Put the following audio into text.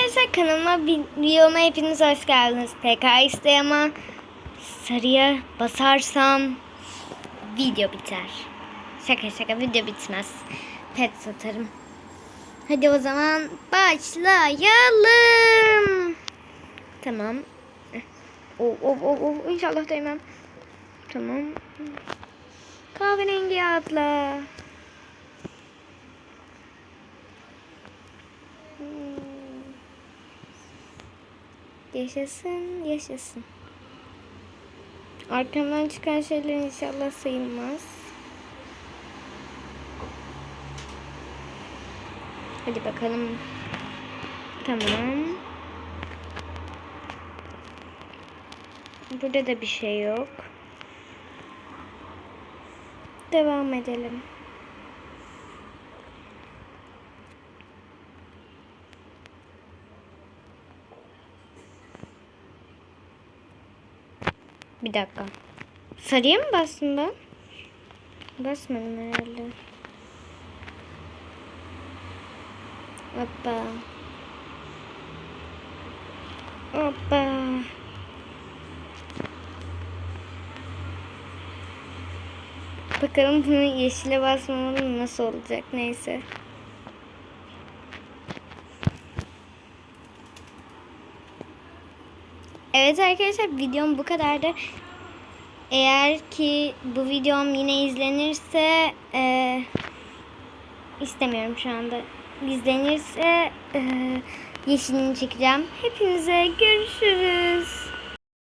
arkadaşlar kanalıma videoma hepiniz hoş geldiniz. PK isteği ama sarıya basarsam video biter. Şaka şaka video bitmez. Pet satarım. Hadi o zaman başlayalım. Tamam. Oh, oh, oh, oh. İnşallah değmem. Tamam. Kahverengi atla. Yaşasın, yaşasın. Arkamdan çıkan şeyler inşallah sayılmaz. Hadi bakalım. Tamam. Burada da bir şey yok. Devam edelim. Bir dakika. Sarıya mı bastım ben? Basmadım herhalde. Hoppa. Hoppa. Bakalım bunu yeşile basmamalı nasıl olacak neyse. Evet arkadaşlar videom bu kadardı. Eğer ki bu videom yine izlenirse e, istemiyorum şu anda. İzlenirse e, yeşilini çekeceğim. Hepinize görüşürüz.